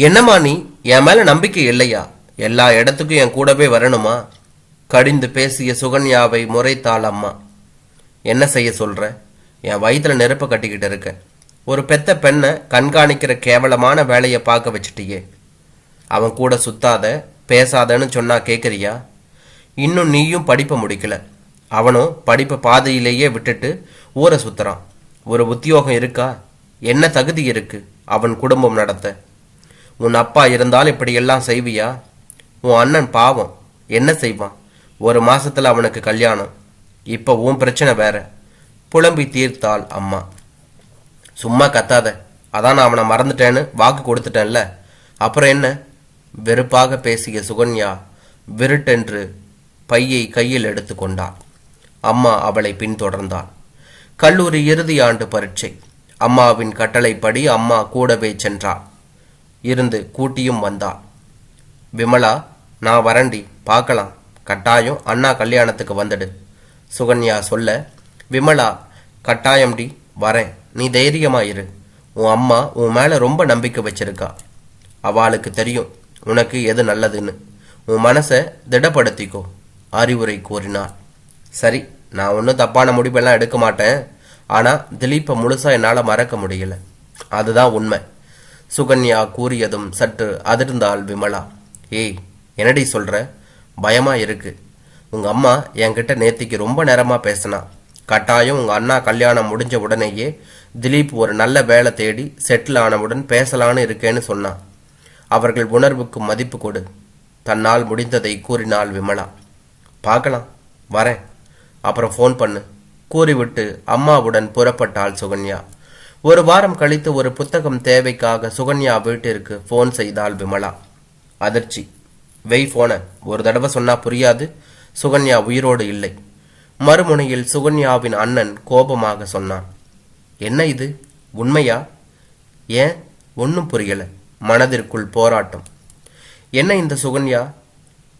என்னம்மா நீ? என் மேல நம்பிக்கை இல்லையா? எல்லா இடத்துக்கும் என் கூடவே வரணுமா? கடிந்து பேசிய சுகன்யாவை முறைத்தாள் அம்மா. என்ன செய்ய சொல்ற? என் வயித்துல நெருப்பை கட்டிக்கிட்டு இருக்க. ஒரு பெத்த பெண்ணை கண்காணிக்கிற கேவலமான வேலையை பார்க்க வச்சுட்டியே. அவன் கூட சுத்தாத பேசாதன்னு சொன்னா கேட்குறியா இன்னும் நீயும் படிப்பை முடிக்கல. அவனும் படிப்பை பாதையிலேயே விட்டுட்டு ஊரை சுத்துறான். ஒரு உத்தியோகம் இருக்கா? என்ன தகுதி இருக்கு? அவன் குடும்பம் நடத்த. உன் அப்பா இருந்தால் இப்படியெல்லாம் செய்வியா? உன் அண்ணன் பாவம் என்ன செய்வான்? ஒரு மாசத்துல அவனுக்கு கல்யாணம். இப்போ உன் பிரச்சனை வேற. புலம்பி தீர்த்தாள் அம்மா. சும்மா கத்தாத. அதான் நான் அவனை மறந்துட்டேன்னு வாக்கு கொடுத்துட்டேன்ல. அப்புறம் என்ன? வெறுப்பாக பேசிய சுகன்யா விருட்டென்று பையை கையில் எடுத்து கொண்டாள். அம்மா அவளை பின்தொடர்ந்தாள். கல்லூரி இறுதி ஆண்டு பரீட்சை. அம்மாவின் கட்டளைப்படி அம்மா கூடவே சென்றாள். இருந்து கூட்டியும் வந்தாள் விமலா நான் வரண்டி பார்க்கலாம் கட்டாயம் அண்ணா கல்யாணத்துக்கு வந்துடு. சுகன்யா சொல்ல விமலா கட்டாயம்டி வரேன். நீ தைரியமாக இரு. உன் அம்மா உன் மேலே ரொம்ப நம்பிக்கை வச்சிருக்கா. அவளுக்கு தெரியும் உனக்கு எது நல்லதுன்னு. உன் மனசை திடப்படுத்திக்கோ அறிவுரை கூறினார் சரி நான் ஒன்றும் தப்பான முடிவெல்லாம் எடுக்க மாட்டேன். ஆனால் திலீப்பை முழுசாக என்னால் மறக்க முடியல. அதுதான் உண்மை. சுகன்யா கூறியதும் சற்று அதிர்ந்தாள் விமலா. ஏய் என்னடி சொல்ற? பயமா இருக்கு. உங்க அம்மா என்கிட்ட நேத்திக்கு ரொம்ப நேரமா பேசினா. கட்டாயம் உங்க அண்ணா கல்யாணம் முடிஞ்ச உடனேயே திலீப் ஒரு நல்ல வேலை தேடி செட்டில் ஆனவுடன் பேசலான்னு இருக்கேன்னு சொன்னான் அவர்கள் உணர்வுக்கு மதிப்பு கொடு. தன்னால் முடிந்ததை கூறினாள் விமலா. பார்க்கலாம் வரேன். அப்புறம் ஃபோன் பண்ணு. கூறிவிட்டு அம்மாவுடன் புறப்பட்டாள் சுகன்யா. ஒரு வாரம் கழித்து ஒரு புத்தகம் தேவைக்காக சுகன்யா வீட்டிற்கு ஃபோன் செய்தாள் விமலா. அதிர்ச்சி. வெய் போன ஒரு தடவை சொன்னா புரியாது. சுகன்யா உயிரோடு இல்லை. மறுமுனையில் சுகன்யாவின் அண்ணன் கோபமாக சொன்னான். என்ன இது? உண்மையா? ஏன்? ஒன்றும் புரியல. மனதிற்குள் போராட்டம். என்ன இந்த சுகன்யா?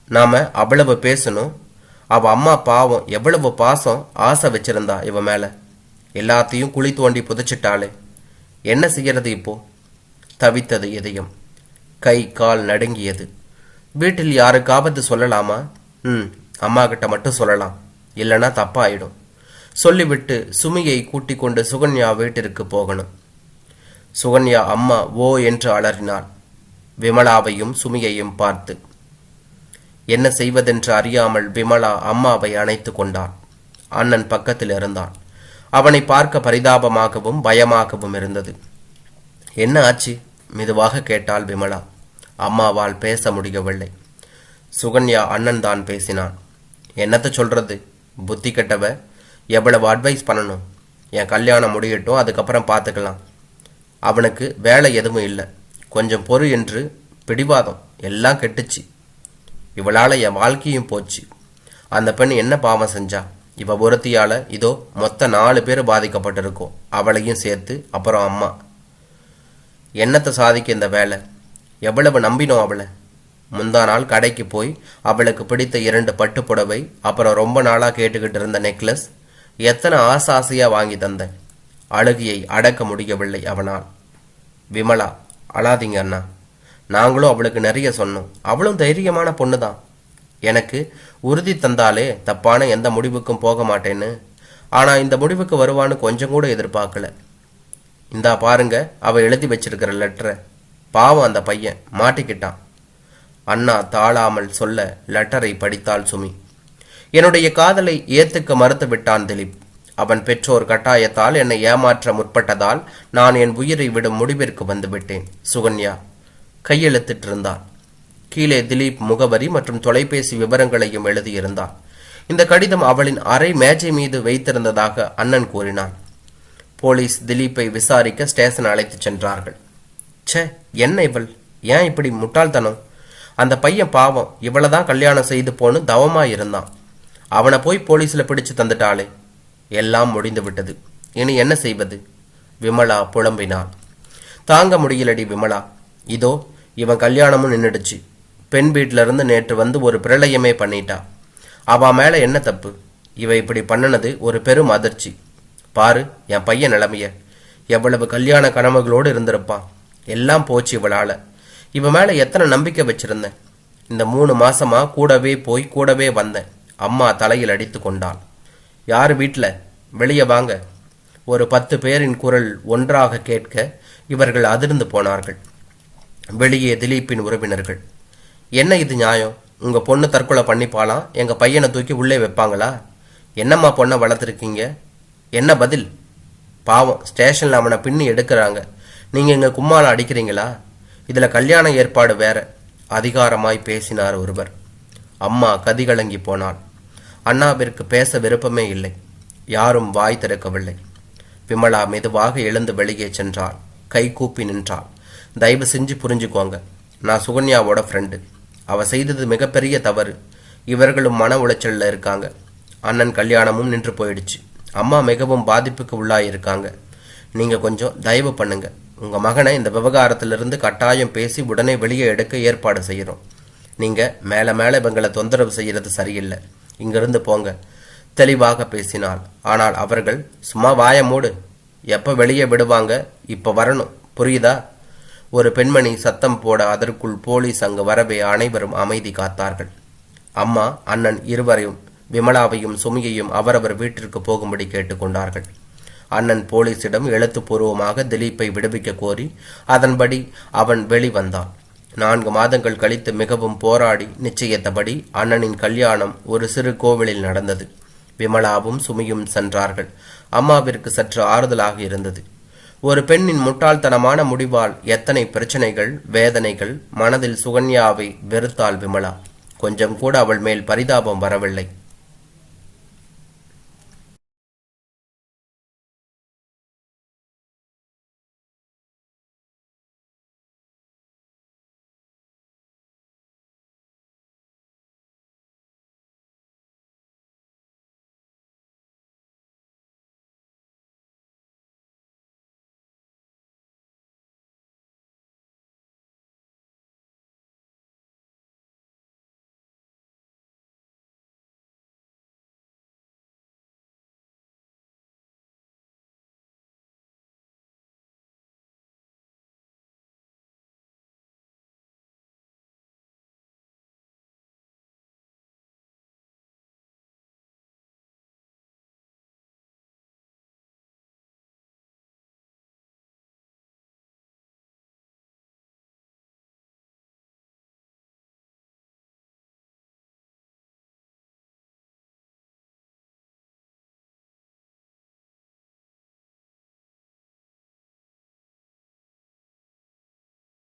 நாம அவ்வளவு பேசணும். அவ அம்மா பாவம் எவ்வளவு பாசம் ஆசை வச்சிருந்தா இவ மேலே. எல்லாத்தையும் குழி தோண்டி புதைச்சிட்டாளே. என்ன செய்யறது இப்போ? தவித்தது இதயம். கை கால் நடுங்கியது. வீட்டில் யாருக்காவது சொல்லலாமா? ம் அம்மா கிட்ட மட்டும் சொல்லலாம். இல்லைன்னா தப்பாயிடும். சொல்லிவிட்டு சுமியை கூட்டிக் கொண்டு சுகன்யா வீட்டிற்கு போகணும். சுகன்யா அம்மா ஓ என்று அலறினாள். விமலாவையும் சுமியையும் பார்த்து. என்ன செய்வதென்று அறியாமல் விமலா அம்மாவை அணைத்து கொண்டாள். அண்ணன் பக்கத்தில் இருந்தான். அவனை பார்க்க பரிதாபமாகவும் பயமாகவும் இருந்தது. என்ன ஆச்சு? மெதுவாக கேட்டாள் விமலா. அம்மாவால் பேச முடியவில்லை. சுகன்யா அண்ணன் தான் பேசினான். என்னத்த சொல்றது? புத்தி கெட்டவ? எவ்வளவு அட்வைஸ் பண்ணணும்? என் கல்யாணம் முடியட்டும் அதுக்கப்புறம் பார்த்துக்கலாம் அவனுக்கு வேலை எதுவும் இல்லை. கொஞ்சம் பொறு என்று பிடிவாதம். எல்லாம் கெட்டுச்சு. இவளால் என் வாழ்க்கையும் போச்சு. அந்த பெண் என்ன பாவம் செஞ்சா? இவ ஒருத்தியால இதோ மொத்த நாலு பேர் பாதிக்கப்பட்டிருக்கோம் அவளையும் சேர்த்து அப்புறம் அம்மா. என்னத்தை சாதிக்க இந்த வேலை? எவ்வளவு நம்பினோம் அவளை? முந்தா நாள் கடைக்கு போய் அவளுக்கு பிடித்த இரண்டு பட்டு புடவை அப்புறம் ரொம்ப நாளாக கேட்டுக்கிட்டு இருந்த நெக்லஸ் எத்தனை ஆசை ஆசையாக வாங்கி தந்தேன் அழுகியை அடக்க முடியவில்லை அவனால். விமலா அழாதீங்க அண்ணா. நாங்களும் அவளுக்கு நிறைய சொன்னோம். அவளும் தைரியமான பொண்ணு தான் எனக்கு உறுதி தந்தாலே தப்பான எந்த முடிவுக்கும் போக மாட்டேன்னு. ஆனால் இந்த முடிவுக்கு வருவான்னு கொஞ்சம் கூட எதிர்பார்க்கல. இந்தா பாருங்க அவ எழுதி வச்சிருக்கிற லெட்டரை பாவம் அந்த பையன் மாட்டிக்கிட்டான். அண்ணா தாழாமல் சொல்ல லெட்டரை படித்தாள் சுமி. என்னுடைய காதலை ஏத்துக்க மறுத்து விட்டான் திலீப். அவன் பெற்றோர் கட்டாயத்தால் என்னை ஏமாற்ற முற்பட்டதால் நான் என் உயிரை விடும் முடிவிற்கு வந்துவிட்டேன் சுகன்யா கையெழுத்திட்டிருந்தான். கீழே திலீப் முகவரி மற்றும் தொலைபேசி விவரங்களையும் எழுதியிருந்தார் இந்த கடிதம் அவளின் அரை மேஜை மீது வைத்திருந்ததாக அண்ணன் கூறினான். போலீஸ் திலீப்பை விசாரிக்க ஸ்டேஷன் அழைத்துச் சென்றார்கள். ச்சே என்ன இவள்? ஏன் இப்படி முட்டாள்தனம்? அந்த பையன் பாவம் இவளதான் கல்யாணம் செய்து போன்னு தவமா இருந்தான். அவனை போய் போலீஸ்ல பிடிச்சு தந்துட்டாளே. எல்லாம் முடிந்து விட்டது. இனி என்ன செய்வது? விமலா புலம்பினாள். தாங்க முடியலடி விமலா. இதோ இவன் கல்யாணமும் நின்றுடுச்சு பெண் வீட்ல இருந்து நேற்று வந்து ஒரு பிரளயமே பண்ணிட்டா. அவ மேல என்ன தப்பு? இவ இப்படி பண்ணுனது ஒரு பெரும் அதிர்ச்சி. பாரு என் பையன் நிலைமைய. எவ்வளவு கல்யாண கனவுகளோடு இருந்திருப்பான் எல்லாம் போச்சு இவளால. இவன் மேல எத்தனை நம்பிக்கை வச்சிருந்தேன். இந்த மூணு மாசமா கூடவே போய் கூடவே வந்தேன். அம்மா தலையில் அடித்து கொண்டாள். யார் வீட்டில் வெளியே வாங்க. ஒரு பத்து பேரின் குரல் ஒன்றாக கேட்க இவர்கள் அதிர்ந்து போனார்கள். வெளியே திலீப்பின் உறவினர்கள். என்ன இது நியாயம்? உங்கள் பொண்ணு தற்கொலை பண்ணிப்பாலாம் எங்கள் பையனை தூக்கி உள்ளே வைப்பாங்களா? என்னம்மா பொண்ணை வளர்த்துருக்கீங்க? என்ன பதில்? பாவம் ஸ்டேஷனில் அவனை பின்னி எடுக்கிறாங்க. நீங்கள் எங்கள் கும்மாலை அடிக்கிறீங்களா? இதில் கல்யாண ஏற்பாடு வேற. அதிகாரமாய் பேசினார் ஒருவர். அம்மா கதிகலங்கி போனாள். அண்ணாவிற்கு பேச விருப்பமே இல்லை. யாரும் வாய் திறக்கவில்லை. விமலா மெதுவாக எழுந்து வெளியே சென்றாள். கை கூப்பி நின்றாள். தயவு செஞ்சு புரிஞ்சுக்கோங்க. நான் சுகன்யாவோட ஃப்ரெண்டு அவ செய்தது மிகப்பெரிய தவறு. இவர்களும் மன உளைச்சலில் இருக்காங்க. அண்ணன் கல்யாணமும் நின்று போயிடுச்சு. அம்மா மிகவும் பாதிப்புக்கு உள்ளாயிருக்காங்க நீங்கள் கொஞ்சம் தயவு பண்ணுங்க. உங்கள் மகனை இந்த விவகாரத்திலிருந்து கட்டாயம் பேசி உடனே வெளியே எடுக்க ஏற்பாடு செய்கிறோம் நீங்கள் மேலே மேலே இவங்களை தொந்தரவு செய்கிறது சரியில்லை. இங்கிருந்து போங்க. தெளிவாக பேசினாள். ஆனால் அவர்கள் சும்மா வாய மூடு. எப்போ வெளியே விடுவாங்க? இப்போ வரணும். புரியுதா? ஒரு பெண்மணி சத்தம் போட அதற்குள் போலீஸ் அங்கு வரவே அனைவரும் அமைதி காத்தார்கள். அம்மா அண்ணன் இருவரையும் விமலாவையும் சுமியையும் அவரவர் வீட்டிற்கு போகும்படி கேட்டுக்கொண்டார்கள். அண்ணன் போலீசிடம் எழுத்துப்பூர்வமாக திலீப்பை விடுவிக்க கோரி அதன்படி அவன் வெளிவந்தான். நான்கு மாதங்கள் கழித்து மிகவும் போராடி நிச்சயித்தபடி அண்ணனின் கல்யாணம் ஒரு சிறு கோவிலில் நடந்தது. விமலாவும் சுமியும் சென்றார்கள். அம்மாவிற்கு சற்று ஆறுதலாக இருந்தது. ஒரு பெண்ணின் முட்டாள்தனமான முடிவால் எத்தனை பிரச்சனைகள் வேதனைகள் மனதில் சுகன்யாவை வெறுத்தாள் விமலா. கொஞ்சம் கூட அவள் மேல் பரிதாபம் வரவில்லை.